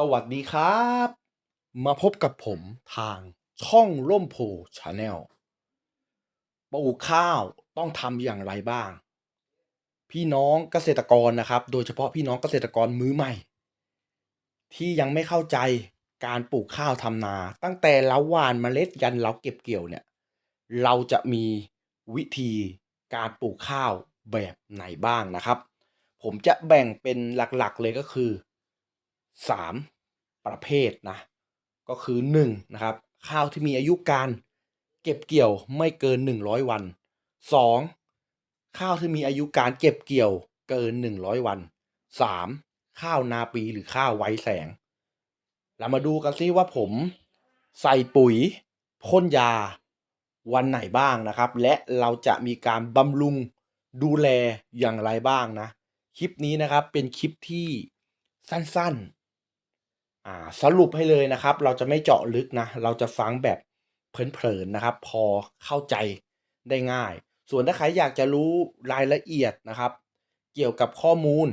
สวัสดีครับ มาพบกับผมทางช่องร่มโพชาแนลปลูกข้าวต้องทำอย่างไรบ้าง พี่น้องเกษตรกรนะครับ โดยเฉพาะพี่น้องเกษตรกรมือใหม่ ที่ยังไม่เข้าใจการปลูกข้าวทำนา ตั้งแต่เราหว่านเมล็ดยันเราเก็บเกี่ยวเนี่ย เราจะมีวิธีการปลูกข้าวแบบไหนบ้างนะครับ ผมจะแบ่งเป็นหลักๆเลยก็คือ 3 ประเภทนะ ก็คือ1นะครับข้าวที่มีอายุการเก็บเกี่ยวไม่เกิน 100 วัน 2. ข้าวที่มีอายุการเก็บเกี่ยวเกิน 100 วัน 3. ข้าวนาปีหรือข้าวไว้แสง เรามาดูกันซิว่าผมใส่ปุ๋ยพ่นยาวันไหนบ้างนะครับ และเราจะมีการบำรุงดูแลอย่างไรบ้างนะ คลิปนี้นะครับเป็นคลิปที่สั้นๆ อ่าสรุปให้เลยนะครับ เราจะไม่เจาะลึกนะ เราจะฟังแบบเพลินๆนะครับ พอเข้าใจได้ง่าย ส่วนถ้าใครอยากจะรู้รายละเอียดนะครับ เกี่ยวกับข้อมูล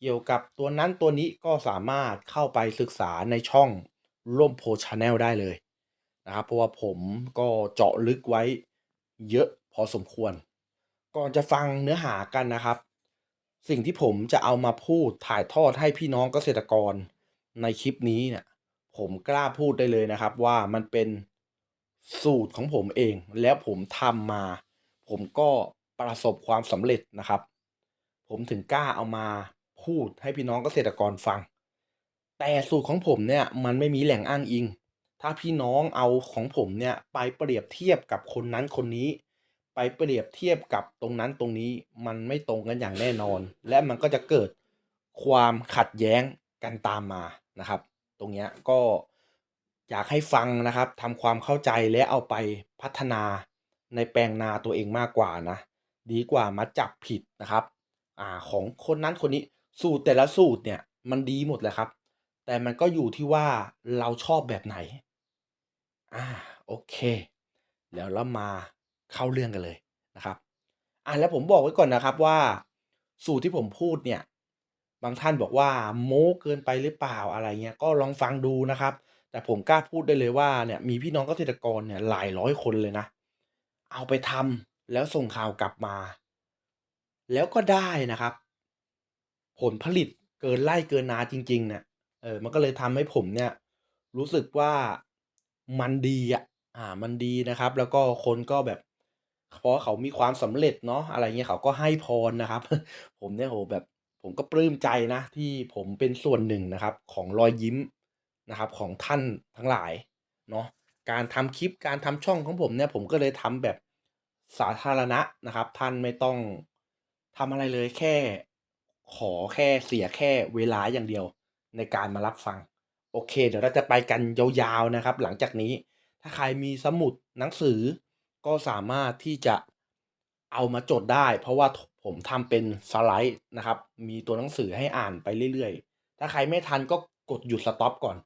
เกี่ยวกับตัวนั้นตัวนี้ก็สามารถเข้าไปศึกษาในช่องร่มโพชาแนลได้เลยนะครับ เพราะว่าผมก็เจาะลึกไว้เยอะพอสมควร ก่อนจะฟังเนื้อหากันนะครับ สิ่งที่ผมจะเอามาพูดถ่ายทอดให้พี่น้องเกษตรกร ในคลิปนี้เนี่ยผมกล้าพูดได้เลยนะครับ ว่ามันเป็นสูตรของผมเอง แล้วผมทำมา ผมก็ประสบความสำเร็จนะครับ ผมถึงกล้าเอามาพูดให้พี่น้องเกษตรกรฟัง แต่สูตรของผมเนี่ยมันไม่มีแหล่งอ้างอิง ถ้าพี่น้องเอาของผมเนี่ยไปเปรียบเทียบกับคนนั้นคนนี้ ไปเปรียบเทียบกับตรงนั้นตรงนี้มันไม่ตรงกันอย่างแน่นอน และมันก็จะเกิดความขัดแย้งกันตามมา นะครับ ตรงเนี้ยก็อยากให้ฟังนะครับทำความเข้าใจและเอาไปพัฒนาในแปลงนาตัวเองมากกว่านะ ดีกว่ามาจับผิดนะครับอ่าของคนนั้นคนนี้สูตรแต่ละสูตรเนี่ยมันดีหมดเลยครับ แต่มันก็อยู่ที่ว่าเราชอบแบบไหนอ่าโอเค แล้วเรามาเข้าเรื่องกันเลยนะครับอ่าแล้วผมบอกไว้ก่อนนะครับว่า สูตรที่ผมพูดเนี่ย บางท่านบอกว่าโม้เกินไปหรือเปล่าอะไรเงี้ยก็ลองฟังดูนะครับ แต่ผมกล้าพูดได้เลยว่าเนี่ยมีพี่น้องเกษตรกรเนี่ยหลายร้อยคนเลยนะ เอาไปทำแล้วส่งข่าวกลับมา แล้วก็ได้นะครับ ผลผลิตเกินไร่เกินนาจริงๆเนี่ยเออมันก็เลยทำให้ผมเนี่ย รู้สึกว่ามันดีอะอ่ามันดีนะครับ แล้วก็คนก็แบบเพราะเขามีความสำเร็จเนาะอะไรเงี้ยเขาก็ให้พรนะครับ ผมเนี่ยโหแบบ ผมก็ปลื้มใจนะ ที่ผมเป็นส่วนหนึ่งนะครับ ของรอยยิ้มนะครับของท่านทั้งหลายเนาะการทำคลิปการทำช่องของผมเนี่ยผมก็เลยทำแบบสาธารณะนะครับ ท่านไม่ต้องทำอะไรเลยแค่ขอแค่เสียแค่เวลาอย่างเดียวในการมารับฟัง โอเค เดี๋ยวเราจะไปกันยาวๆนะครับ หลังจากนี้ถ้าใครมีสมุดหนังสือก็สามารถที่จะเอามาจดได้ เพราะว่า ผมทำเป็นสไลด์นะครับ มีตัวหนังสือให้อ่านไปเรื่อยๆ ถ้าใครไม่ทันก็กดหยุดสต็อปก่อน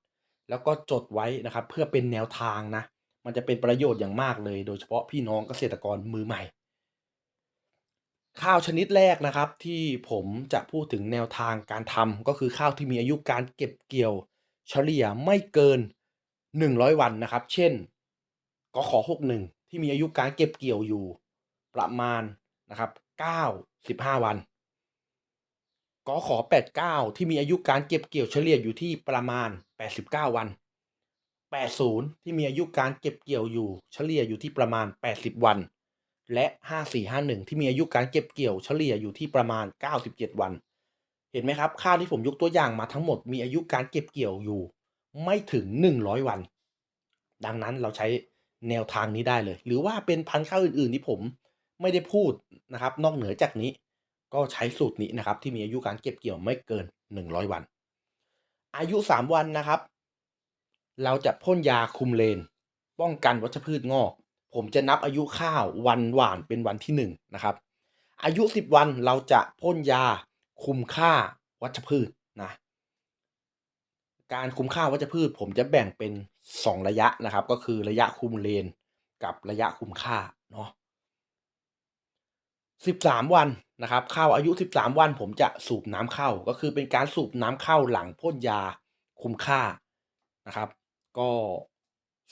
แล้วก็จดไว้นะครับ เพื่อเป็นแนวทางนะ มันจะเป็นประโยชน์อย่างมากเลย โดยเฉพาะพี่น้องเกษตรกรมือใหม่ ข้าวชนิดแรกนะครับ ที่ผมจะพูดถึงแนวทางการทำก็คือข้าวที่มีอายุการเก็บเกี่ยว เฉลี่ยไม่เกิน 100 วันนะครับ เช่นกขอ61 ที่มีอายุการเก็บเกี่ยวอยู่ประมาณนะครับ 95วันกขอ89ที่มีอายุการเก็บเกี่ยวเฉลี่ยอยู่ที่ประมาณ89วัน80ที่มีอายุการเก็บเกี่ยวอยู่เฉลี่ยอยู่ที่ประมาณ80วัน และ5451ที่มีอายุการเก็บเกี่ยวเฉลี่ยอยู่ที่ประมาณ97วัน เห็นไหมครับข้าวที่ผมยกตัวอย่างมาทั้งหมดมีอายุการเก็บเกี่ยวอยู่ ไม่ถึง100วัน ดังนั้นเราใช้แนวทางนี้ได้เลย หรือว่าเป็นพันธุ์ข้าวอื่นๆที่ผม ไม่ได้พูดนะครับ นอกเหนือจากนี้ก็ใช้สูตรนี้นะครับ ที่มีอายุการเก็บเกี่ยวไม่เกิน 100 วัน อายุ 3 วันนะครับ เราจะพ่นยาคุมเลน ป้องกันวัชพืชงอก ผมจะนับอายุข้าววันหวานเป็นวันที่ 1 นะครับ อายุ 10 วันเราจะพ่นยาคุมค่าวัชพืชนะการคุมค่าวัชพืช ผมจะแบ่งเป็น 2 ระยะนะครับ ก็คือระยะคุมเลน กับระยะคุมค่าเนาะ 13 วันนะครับเข้าอายุ 13 วันผมจะสูบน้ำเข้า ก็คือเป็นการสูบน้ำเข้าหลังพ่นยาคุ้มค่านะครับ ก็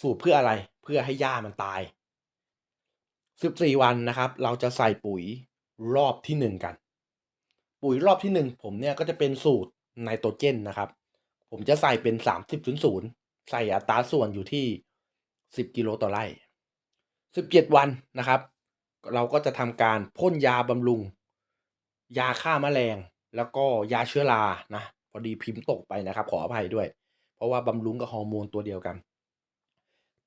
สูตรเพื่ออะไรเพื่อให้หญ้ามันตาย 14 วันนะครับ เราจะใส่ปุ๋ยรอบที่ 1 กัน ปุ๋ยรอบที่ 1 ผมเนี่ยก็จะเป็นสูตรไนโตรเจนนะครับ ผมจะใส่เป็น 30.0 ใส่อัตราส่วนอยู่ที่ 10 กิโลต่อไร่ 17 วันนะครับ เราก็จะทำการพ่นยาบำรุง ยาฆ่าแมลง แล้วก็ยาเชื้อรานะพอดีพิมพ์ตกไปนะครับ ขออภัยด้วย เพราะว่าบำรุงกับฮอร์โมนตัวเดียวกัน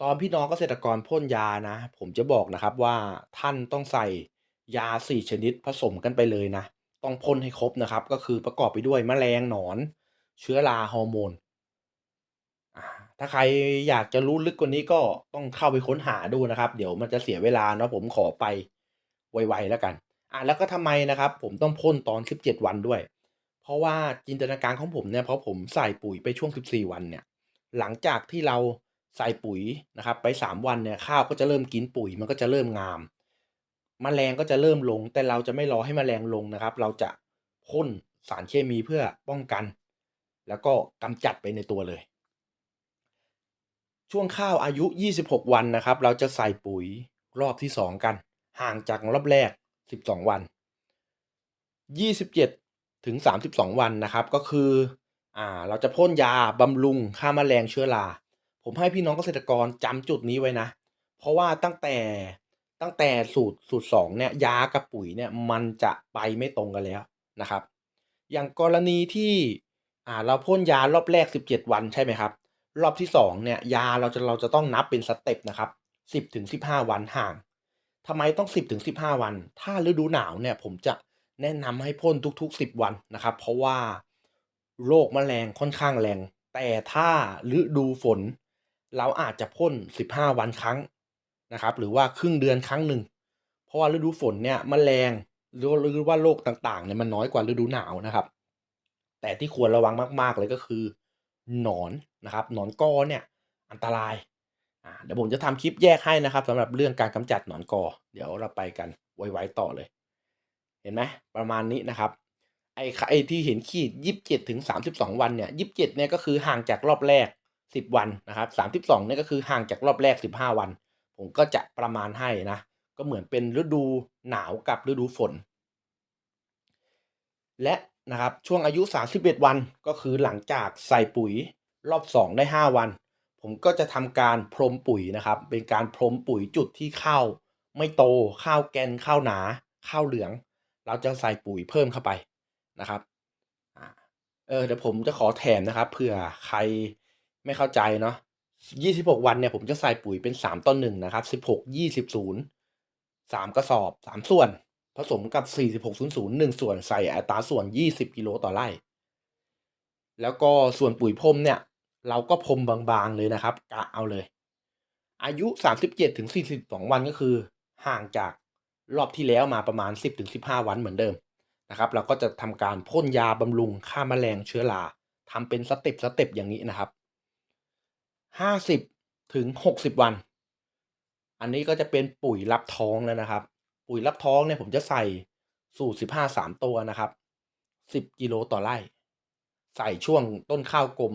ตอนพี่น้องเกษตรกรพ่นยานะ ผมจะบอกนะครับว่าท่านต้องใส่ยา 4 ชนิดผสมกันไปเลยนะ ต้องพ่นให้ครบนะครับ ก็คือประกอบไปด้วยแมลงหนอน เชื้อราฮอร์โมน ถ้าใครอยากจะรู้ลึกกว่านี้ก็ต้องเข้าไปค้นหาดูนะครับ เดี๋ยวมันจะเสียเวลาเนาะผมขอไปไวๆแล้วกันอะแล้วก็ทำไมนะครับ ผมต้องพ่นตอน 17 วันด้วย เพราะว่าจินตนาการของผมเนี่ยเพราะผมใส่ปุ๋ยไปช่วง 14 วันเนี่ย หลังจากที่เราใส่ปุ๋ยนะครับ ไป 3 วันเนี่ยข้าวก็จะเริ่มกินปุ๋ยมันก็จะเริ่มงามแมลงก็จะเริ่มลง แต่เราจะไม่รอให้แมลงลงนะครับ เราจะพ่นสารเคมีเพื่อป้องกัน แล้วก็กำจัดไปในตัวเลย ช่วงข้าวอายุ 26 วันนะครับ เราจะใส่ปุ๋ยรอบที่ 2 กัน ห่างจากรอบแรก 12 วัน 27 ถึง 32 วันนะครับ ก็คืออ่าเราจะพ่นยาบำรุงฆ่าแมลงเชื้อรา ผมให้พี่น้องเกษตรกรจำจุดนี้ไว้นะ เพราะว่าตั้งแต่ตั้งแต่สูตรสูตรสองเนี่ยยากับปุ๋ยเนี่ยมันจะไปไม่ตรงกันแล้วนะครับ อย่างกรณีที่อ่าเราพ่นยารอบแรก 17 วันใช่ไหมครับ รอบที่สองเนี่ยยาเราจะเราจะต้องนับเป็นสเต็ปนะครับ10ถึง15 วันห่างทำไมต้อง 10ถึง15 วัน ถ้าฤดูหนาวเนี่ยผมจะแนะนำให้พ่นทุก ๆ 10 วันนะครับ เพราะว่าโรคแมลงค่อนข้างแรง แต่ถ้าฤดูฝน เราอาจจะพ่น 15 วันครั้งนะครับ หรือว่าครึ่งเดือนครั้งหนึ่ง เพราะว่าฤดูฝนเนี่ยแมลงหรือว่าโรคต่างๆเนี่ยมันน้อยกว่าฤดูหนาวนะครับ แต่ที่ควรระวังมากๆเลยก็คือ หนอนนะครับหนอนกอเนี่ยอันตรายอ่าเดี๋ยวผมจะทำคลิปแยกให้นะครับสำหรับเรื่องการกำจัดหนอนกอ เดี๋ยวเราไปกันไวๆต่อเลย เห็นไหมประมาณนี้นะครับไอ้ไอ้ที่เห็นขีดยี่สิบเจ็ดถึงสามสิบสองวันเนี่ยยี่สิบเจ็ดเนี่ยก็คือห่างจากรอบแรกสิบวันนะครับสามสิบสองเนี่ยก็คือห่างจากรอบแรกสิบห้าวัน ผมก็จะประมาณให้นะ ก็เหมือนเป็นฤดูหนาวกับฤดูฝน และ นะครับช่วงอายุ 31 วันก็คือหลังจากใส่ปุ๋ยรอบ 2 ได้ 5 วัน ผมก็จะทำการพรมปุ๋ยนะครับ เป็นการพรมปุ๋ยจุดที่ข้าวไม่โตข้าวแกนข้าวหนา ข้าวเหลือง เราจะใส่ปุ๋ยเพิ่มเข้าไปนะครับเออเดี๋ยวผมจะขอแถมนะครับเผื่อใครไม่เข้าใจเนาะ26 วันเนี่ยผมจะใส่ปุ๋ยเป็น 3 ต่อ1นะครับ 16 20 0 3 กระสอบ 3 ส่วน ผสมกับ 4600 1 ส่วนใส่อัตราส่วน 20 กิโลต่อไร่ แล้วก็ส่วนปุ๋ยพรมเนี่ย เราก็พรมบางๆเลยนะครับ กะเอาเลย อายุ 37ถึง42 วันก็คือ ห่างจากรอบที่แล้วมาประมาณ 10ถึง15 วันเหมือนเดิมนะครับ เราก็จะทำการพ่นยาบำรุงฆ่าแมลงเชื้อราทำเป็นสเต็ปสเต็ปอย่างนี้นะครับ 50ถึง60 วัน อันนี้ก็จะเป็นปุ๋ยรับท้องแล้วนะครับ ปุ๋ยรับท้องเนี่ยผมจะใส่สูตร15 3ตัวนะครับ10กิโลต่อไร่ ใส่ช่วงต้นข้าวกลม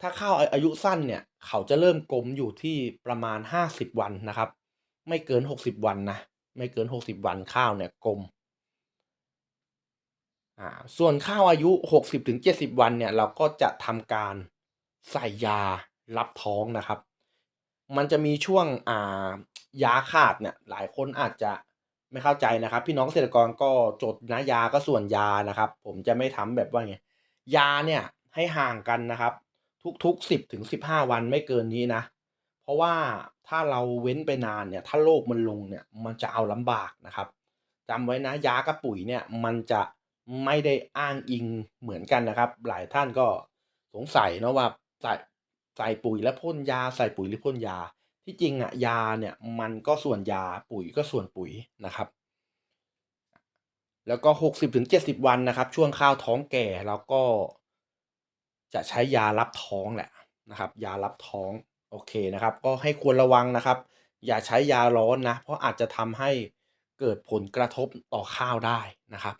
ถ้าข้าวอายุสั้นเนี่ย เขาจะเริ่มกลมอยู่ที่ประมาณ50วันนะครับ ไม่เกิน60วันนะไม่เกิน60วันข้าวเนี่ยกลมอ่าส่วนข้าวอายุ60ถึง70วันเนี่ย เราก็จะทำการใส่ยารับท้องนะครับ มันจะมีช่วงอ่ายาขาดเนี่ยหลายคนอาจจะ ไม่เข้าใจนะครับ พี่น้องเกษตรกรก็จดนะยาก็ส่วนยานะครับ ผมจะไม่ทำแบบว่าไงยาเนี่ยให้ห่างกันนะครับ ทุกๆ10ถึง15วันไม่เกินนี้นะ เพราะว่าถ้าเราเว้นไปนานเนี่ย ถ้าโรคมันลงเนี่ยมันจะเอาลำบากนะครับจำไว้นะยากับปุ๋ยเนี่ยมันจะไม่ได้อ้างอิงเหมือนกันนะครับ หลายท่านก็สงสัยเนาะว่าใส่ใส่ปุ๋ยแล้วพ่นยา ใส่ปุ๋ยหรือพ่นยา ที่จริงอะยาเนี่ยมันก็ส่วนยาปุ๋ยก็ส่วนปุ๋ยนะครับ แล้วก็ 60ถึง70 วันนะครับ ช่วงข้าวท้องแก่เราก็จะใช้ยารับท้องแหละนะครับ ยารับท้องโอเคนะครับ ก็ให้ควรระวังนะครับ อย่าใช้ยาร้อนนะ เพราะอาจจะทำให้เกิดผลกระทบต่อข้าวได้นะครับ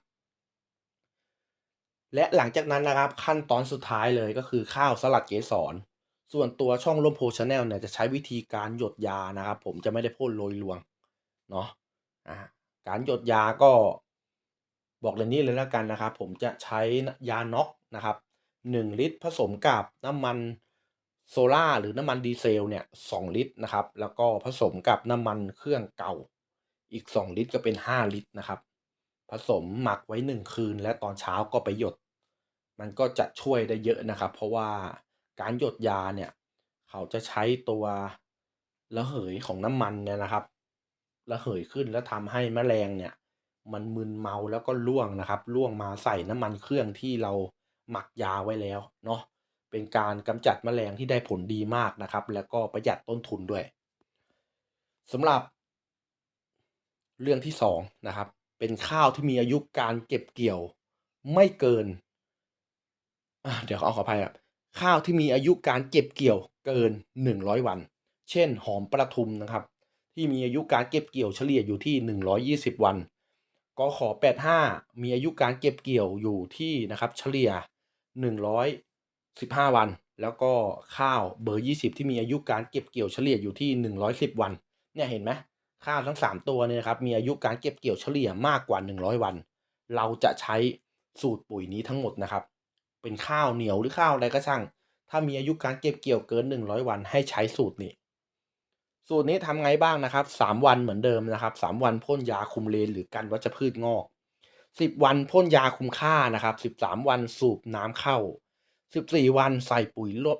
และหลังจากนั้นนะครับขั้นตอนสุดท้ายเลยก็คือข้าวสลัดเกสร ส่วนตัวช่องร่มโพชาแนลเนี่ยจะใช้วิธีการหยดยานะครับผมจะไม่ได้พ่นโรยลวงเนาะอ่าการหยดยาก็บอกเลยนี่เลยแล้วกันนะครับ ผมจะใช้ยาน็อกนะครับ 1 ลิตรผสมกับน้ำมันโซล่าหรือน้ำมันดีเซลเนี่ย2ลิตรนะครับ แล้วก็ผสมกับน้ำมันเครื่องเก่า อีก 2 ลิตรก็เป็น 5 ลิตรนะครับ ผสมหมักไว้ 1 คืน และตอนเช้าก็ไปหยด มันก็จะช่วยได้เยอะนะครับ เพราะว่า การหยดยาเนี่ย เขาจะใช้ตัวระเหยของน้ำมันเนี่ยนะครับระเหยขึ้นแล้วทำให้แมลงเนี่ย มันมึนเมาแล้วก็ล่วงนะครับล่วงมาใส่น้ำมันเครื่องที่เราหมักยาไว้แล้วเนาะเป็นการกำจัดแมลงที่ได้ผลดีมากนะครับ แล้วก็ประหยัดต้นทุนด้วยสำหรับ เรื่องที่สองนะครับ เป็นข้าวที่มีอายุการเก็บเกี่ยวไม่เกินเดี๋ยวเอาขออภัยครับ ข้าวที่มีอายุการเก็บเกี่ยวเกิน 100 วัน เช่น หอมประทุมนะครับ ที่มีอายุการเก็บเกี่ยวเฉลี่ยอยู่ที่ 120 วันกขอ85 มีอายุการเก็บเกี่ยวอยู่ที่นะครับเฉลี่ย 115 วัน แล้วก็ข้าวเบอร์ 20 ที่มีอายุการเก็บเกี่ยวเฉลี่ยอยู่ที่ 110 วัน เนี่ยเห็นไหมข้าวทั้ง 3 ตัวเนี่ยนะครับมีอายุการเก็บเกี่ยวเฉลี่ยมากกว่า 100 วัน เราจะใช้สูตรปุ๋ยนี้ทั้งหมดนะครับ เป็นข้าวเหนียวหรือข้าวอะไรก็ช่าง ถ้ามีอายุการเก็บเกี่ยวเกิน 100 วันให้ใช้สูตรนี้ สูตรนี้ทำไงบ้างนะครับ 3 วันเหมือนเดิมนะครับ 3 วันพ่นยาคุมเลนหรือกันวัชพืชงอก 10 วันพ่นยาคุมค่านะครับ 13 วันสูบน้ำเข้า 14 วันใส่ปุ๋ยรอบ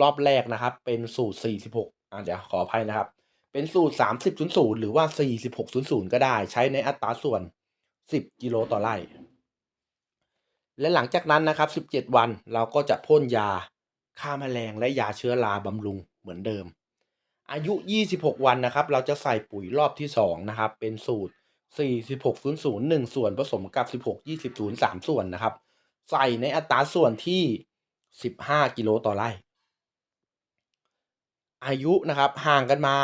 รอบแรกนะครับ เป็นสูตร 46อ่าเดี๋ยวขออภัยนะครับ เป็นสูตร 3000 หรือว่า 4600 ก็ได้ใช้ในอัตราส่วน 10 กิโลต่อไร่ และหลังจากนั้นนะครับ 17 วันเราก็จะพ่นยาฆ่าแมลงและยาเชื้อราบำรุงเหมือนเดิม อายุ 26 วันนะครับ เราจะใส่ปุ๋ยรอบที่ 2 นะครับ เป็นสูตร 4600 1ส่วนผสมกับ 16 20 0 3 ส่วนนะครับ ใส่ในอัตราส่วนที่ 15 กิโลต่อไร่ อายุนะครับห่างกันมา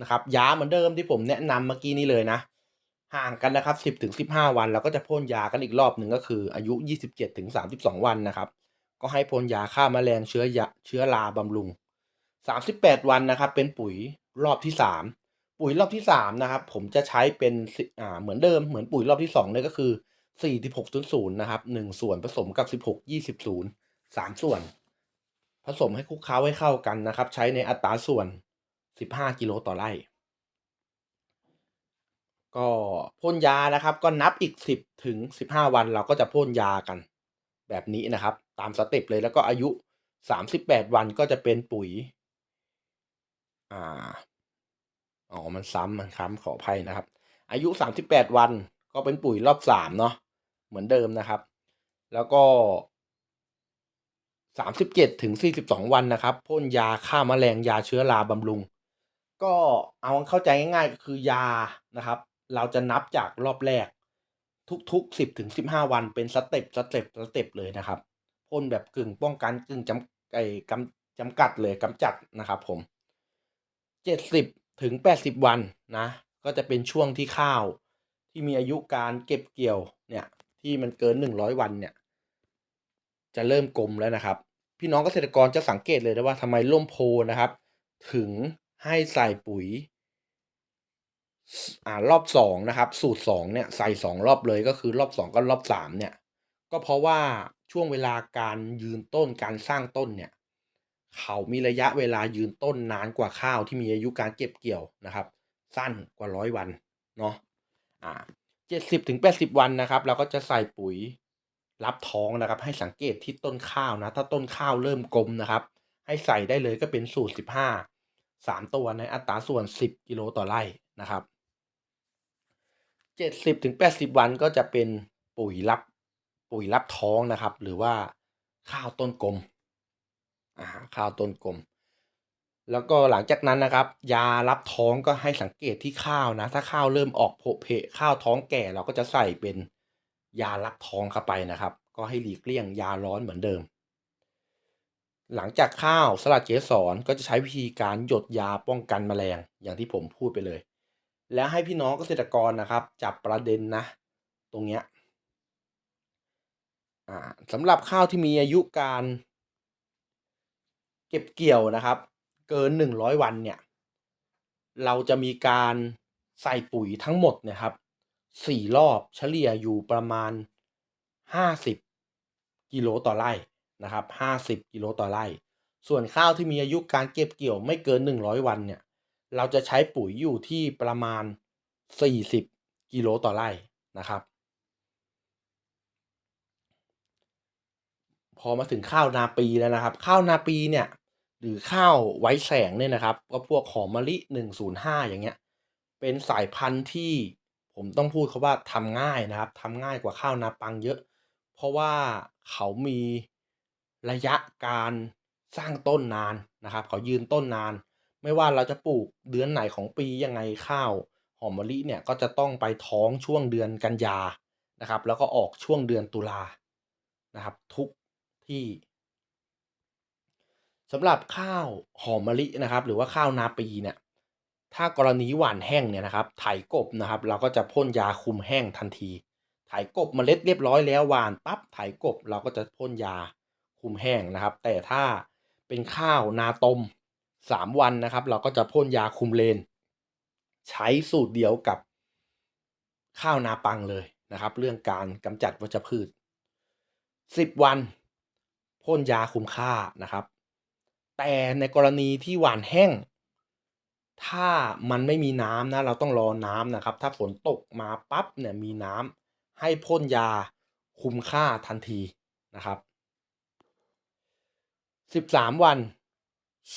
นะครับยาเหมือนเดิมที่ผมแนะนำเมื่อกี้นี้เลยนะ ห่างกันนะครับ 10ถึง15 วันเราก็จะพ่นยากันอีกรอบหนึ่งก็คือ อายุ 27ถึง32 วันนะครับ ก็ให้พ่นยาฆ่าแมลงเชื้อยาเชื้อราบำรุง 38 วันนะครับ เป็นปุ๋ยรอบที่ 3 ปุ๋ยรอบที่ 3 นะครับ ผมจะใช้เป็นอ่าเหมือนเดิมเหมือนปุ๋ยรอบที่2เลยก็คือ 4600นะครับ1ส่วนผสมกับ 16 20 0 3 ส่วน ผสมให้คลุกเคล้าให้เข้ากันนะครับ ใช้ในอัตราส่วน 15 กิโลต่อไร่ ก็พ่นยานะครับ ก็นับอีก 10ถึง15 วันเราก็จะพ่นยากัน แบบนี้นะครับ ตามสเต็ปเลยแล้วก็อายุ 38 วันก็จะเป็นปุ๋ย อ่าอ๋อมันซ้ำมันค้ำขออภัยนะครับ อายุ 38 วันก็เป็นปุ๋ยรอบ3เนาะเหมือนเดิมนะครับ แล้วก็ 37ถึง42 วันนะครับพ่นยาฆ่าแมลงยาเชื้อราบำรุง ก็เอาเข้าใจง่ายๆก็คือยานะครับ เราจะนับจากรอบแรก ทุกๆ 10ถึง15 วันเป็นสเต็ปสเต็ปสเต็ปเลยนะครับพ่นแบบกึ่งป้องกันกึ่งจำไอ้กำจำกัดเลยกำจัดนะครับผม 70ถึง80 วันนะก็จะเป็นช่วงที่ข้าวที่มีอายุการเก็บเกี่ยวเนี่ยที่มันเกิน 100 วันเนี่ยจะเริ่มกลมแล้วนะครับ พี่น้องเกษตรกรจะสังเกตเลยนะว่าทำไมร่มโพนะครับ ถึงให้ใส่ปุ๋ย อ่ารอบสองนะครับ สูตรสองเนี่ยใส่สองรอบเลยก็คือรอบสองกับรอบสามเนี่ย ก็เพราะว่าช่วงเวลาการยืนต้นการสร้างต้นเนี่ย เขามีระยะเวลายืนต้นนานกว่าข้าวที่มีอายุการเก็บเกี่ยวนะครับ สั้นกว่าร้อยวันเนาะอ่าเจ็ดสิบถึงแปดสิบวันนะครับ เราก็จะใส่ปุ๋ยรับท้องนะครับ ให้สังเกตที่ต้นข้าวนะ ถ้าต้นข้าวเริ่มกลมนะครับ ให้ใส่ได้เลยก็เป็นสูตรสิบห้าสามตัวในอัตราส่วนสิบกิโลต่อไร่นะครับ เจ็ดสิบถึงแปดสิบวันก็จะเป็นปุ๋ยรับปุ๋ยรับท้องนะครับ หรือว่าข้าวต้นกลมอ่าข้าวต้นกลม แล้วก็หลังจากนั้นนะครับ ยารับท้องก็ให้สังเกตที่ข้าวนะ ถ้าข้าวเริ่มออกโผเพข้าวท้องแก่เราก็จะใส่เป็นยารับท้องเข้าไปนะครับ ก็ให้หลีกเลี่ยงยาร้อนเหมือนเดิม หลังจากข้าวสลัดเกสรก็จะใช้วิธีการหยดยาป้องกันแมลงอย่างที่ผมพูดไปเลย แล้วให้พี่น้องเกษตรกรนะครับ จับประเด็นนะ ตรงเนี้ยสำหรับข้าวที่มีอายุการเก็บเกี่ยวนะครับ เกิน 100 วันเนี่ย เราจะมีการใส่ปุ๋ยทั้งหมดนี่ยครับ4รอบเฉลี่ยอยู่ประมาณ 50 กิโลต่อไร่นะครับ 50 กิโลต่อไร่ ส่วนข้าวที่มีอายุการเก็บเกี่ยวไม่เกิน 100 วันเนี่ย เราจะใช้ปุ๋ยอยู่ที่ประมาณ 40 กิโลต่อไร่นะครับ พอมาถึงข้าวนาปีแล้วนะครับ ข้าวนาปีเนี่ยหรือข้าวไว้แสงเนี่ยนะครับ ก็พวกหอมมะลิ 105 อย่างเงี้ย เป็นสายพันธุ์ที่ผมต้องพูดเขาว่าทำง่ายนะครับทำง่ายกว่าข้าวนาปังเยอะ เพราะว่าเขามีระยะการสร้างต้นนานนะครับ เขายืนต้นนาน ไม่ว่าเราจะปลูกเดือนไหนของปียังไงข้าว หอมมะลิเนี่ยก็จะต้องไปท้องช่วงเดือนกันยานะครับ แล้วก็ออกช่วงเดือนตุลานะครับ ทุกที่สำหรับข้าวหอมมะลินะครับ หรือว่าข้าวนาปีเนี่ย ถ้ากรณีหว่านแห้งเนี่ยนะครับไถกบนะครับ เราก็จะพ่นยาคุมแห้งทันทีไถกบเมล็ดเรียบร้อยแล้วหว่านปั๊บไถกบเราก็จะพ่นยาคุมแห้งนะครับ แต่ถ้าเป็นข้าวนาตม สามวันนะครับ เราก็จะพ่นยาคุมเลน ใช้สูตรเดียวกับข้าวนาปังเลยนะครับ เรื่องการกำจัดวัชพืชสิบวันพ่นยาคุมค่านะครับ แต่ในกรณีที่หวานแห้ง ถ้ามันไม่มีน้ำนะเราต้องรอน้ำนะครับ ถ้าฝนตกมาปั๊บเนี่ยมีน้ำให้พ่นยาคุมค่าทันทีนะครับสิบสามวัน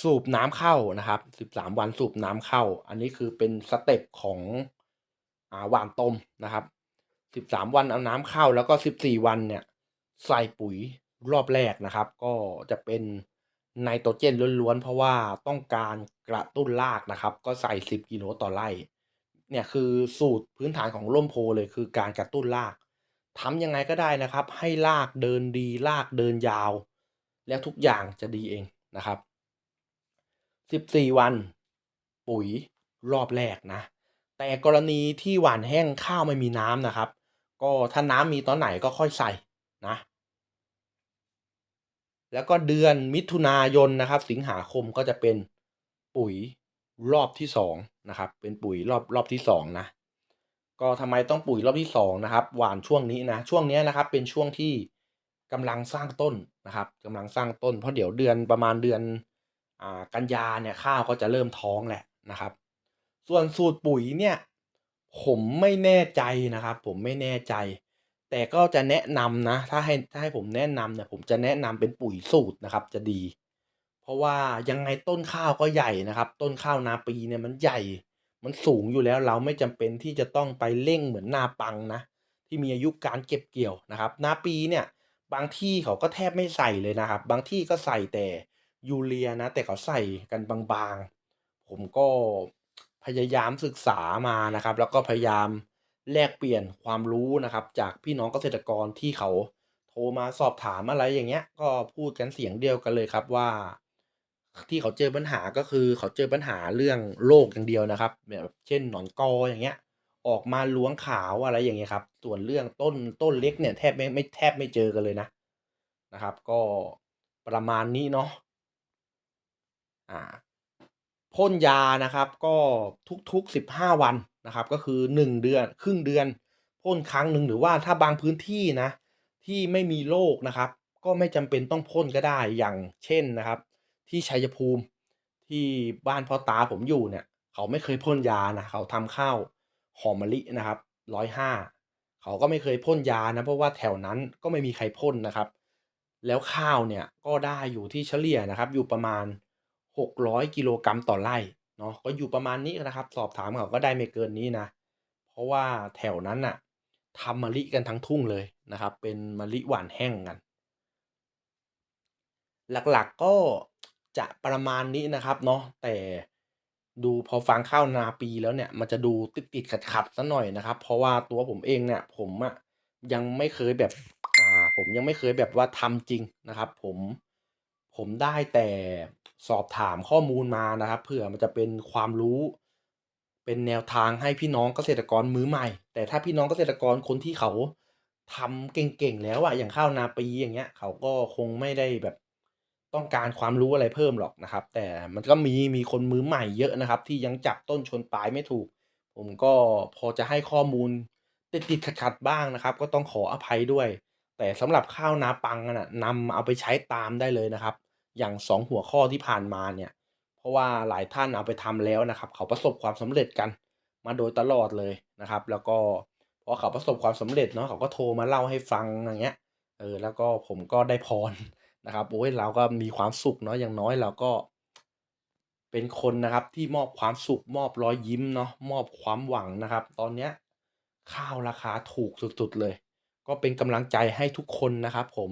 สูบน้ำเข้านะครับสิบสามวันสูบน้ำเข้า อันนี้คือเป็นสเต็ปของอ่าหว่านต้มนะครับสิบสามวันเอาน้ำเข้าแล้วก็สิบสี่วันเนี่ยใส่ปุ๋ยรอบแรกนะครับ ก็จะเป็นไนโตรเจนล้วนๆ เพราะว่าต้องการกระตุ้นรากนะครับ ก็ใส่ 10 กิโลต่อไร่ เนี่ยคือสูตรพื้นฐานของร่มโพเลยคือการกระตุ้นรากทำยังไงก็ได้นะครับ ให้รากเดินดีรากเดินยาว แล้วทุกอย่างจะดีเองนะครับ 14 วัน ปุ๋ยรอบแรกนะ แต่กรณีที่หว่านแห้งข้าวไม่มีน้ำนะครับ ก็ถ้าน้ำมีตอนไหนก็ค่อยใส่นะ แล้วก็เดือนมิถุนายนนะครับ สิงหาคมก็จะเป็นปุ๋ยรอบที่สองนะครับ เป็นปุ๋ยรอบรอบที่สองนะ ก็ทำไมต้องปุ๋ยรอบที่สองนะครับ หว่านช่วงนี้นะ ช่วงนี้นะครับ เป็นช่วงที่กำลังสร้างต้นนะครับกำลังสร้างต้น เพราะเดี๋ยวเดือนประมาณเดือน กันยาเนี่ยข้าวก็จะเริ่มท้องแหละนะครับ ส่วนสูตรปุ๋ยเนี่ยผมไม่แน่ใจนะครับ ผมไม่แน่ใจ แต่ก็จะแนะนำนะถ้าให้ถ้าให้ผมแนะนำเนี่ยผมจะแนะนำเป็นปุ๋ยสูตรนะครับจะดี เพราะว่ายังไงต้นข้าวก็ใหญ่นะครับ ต้นข้าวนาปีเนี่ยมันใหญ่ มันสูงอยู่แล้วเราไม่จำเป็นที่จะต้องไปเร่งเหมือนนาปังนะที่มีอายุการเก็บเกี่ยวนะครับ นาปีเนี่ยบางที่เขาก็แทบไม่ใส่เลยนะครับ บางที่ก็ใส่แต่ ยูเรียนะ แต่เขาใส่กันบางๆ ผมก็พยายามศึกษามานะครับ แล้วก็พยายามแลกเปลี่ยนความรู้นะครับ จากพี่น้องเกษตรกรที่เขาโทรมาสอบถามอะไรอย่างเงี้ย ก็พูดกันเสียงเดียวกันเลยครับว่า ที่เขาเจอปัญหาก็คือเขาเจอปัญหาเรื่องโรคอย่างเดียวนะครับแบบเช่นหนอนกออย่างเงี้ย ออกมาล้วงขาวอะไรอย่างเงี้ยครับ ส่วนเรื่องต้นต้นเล็กเนี่ยแทบไม่ไม่แทบไม่เจอกันเลยนะนะครับ ก็ประมาณนี้เนาะ พ่นยานะครับก็ทุกๆ 15 วันนะครับ ก็คือ 1 เดือน ครึ่งเดือนพ่นครั้งหนึ่งหรือว่าถ้าบางพื้นที่นะที่ไม่มีโรคนะครับ ก็ไม่จำเป็นต้องพ่นก็ได้อย่างเช่นนะครับ ที่ชัยภูมิที่บ้านพ่อตาผมอยู่เนี่ยเขาไม่เคยพ่นยานะเขาทำข้าวหอมมะลินะครับร้อยห้าเขาก็ไม่เคยพ่นยานะเพราะว่าแถวนั้นก็ไม่มีใครพ่นนะครับ แล้วข้าวเนี่ยก็ได้อยู่ที่เฉลี่ยนะครับอยู่ประมาณ 600 กิโลกรัมต่อไร่เนาะก็อยู่ประมาณนี้นะครับ สอบถามเขาก็ได้ไม่เกินนี้นะ เพราะว่าแถวนั้นน่ะทำมะลิกันทั้งทุ่งเลยนะครับ เป็นมะลิหวานแห้งกัน หลักๆก็จะประมาณนี้นะครับเนาะแต่ดูพอฟังข้าวนาปีแล้วเนี่ย มันจะดูติดติดขัดขัดๆซะหน่อยนะครับ เพราะว่าตัวผมเองเนี่ย ผมอะยังไม่เคยแบบอ่าผมยังไม่เคยแบบว่าทำจริงนะครับ ผมผมได้แต่ สอบถามข้อมูลมานะครับเผื่อมันจะเป็นความรู้ เป็นแนวทางให้พี่น้องเกษตรกรมือใหม่ แต่ถ้าพี่น้องเกษตรกรคนที่เขาทำเก่งๆแล้วอะอย่างข้าวนาปีอย่างเงี้ย เขาก็คงไม่ได้แบบต้องการความรู้อะไรเพิ่มหรอกนะครับ แต่มันก็มีมีคนมือใหม่เยอะนะครับ ที่ยังจับต้นชนปลายไม่ถูก ผมก็พอจะให้ข้อมูลติดๆขัดๆบ้างนะครับ ก็ต้องขออภัยด้วย แต่สำหรับข้าวนาปังน่ะนำเอาไปใช้ตามได้เลยนะครับ อย่างสองหัวข้อที่ผ่านมาเนี่ย เพราะว่าหลายท่านเอาไปทำแล้วนะครับ เขาประสบความสำเร็จกันมาโดยตลอดเลยนะครับ แล้วก็พอเขาประสบความสำเร็จเนาะเขาก็โทรมาเล่าให้ฟังอย่างเงี้ยเออแล้วก็ผมก็ได้พรนะครับโอ๊ยเราก็มีความสุขเนาะอย่างน้อยเราก็ เป็นคนนะครับที่มอบความสุขมอบรอยยิ้มเนาะมอบความหวังนะครับ ตอนเนี้ยข้าวราคาถูกสุดๆเลย ก็เป็นกำลังใจให้ทุกคนนะครับผม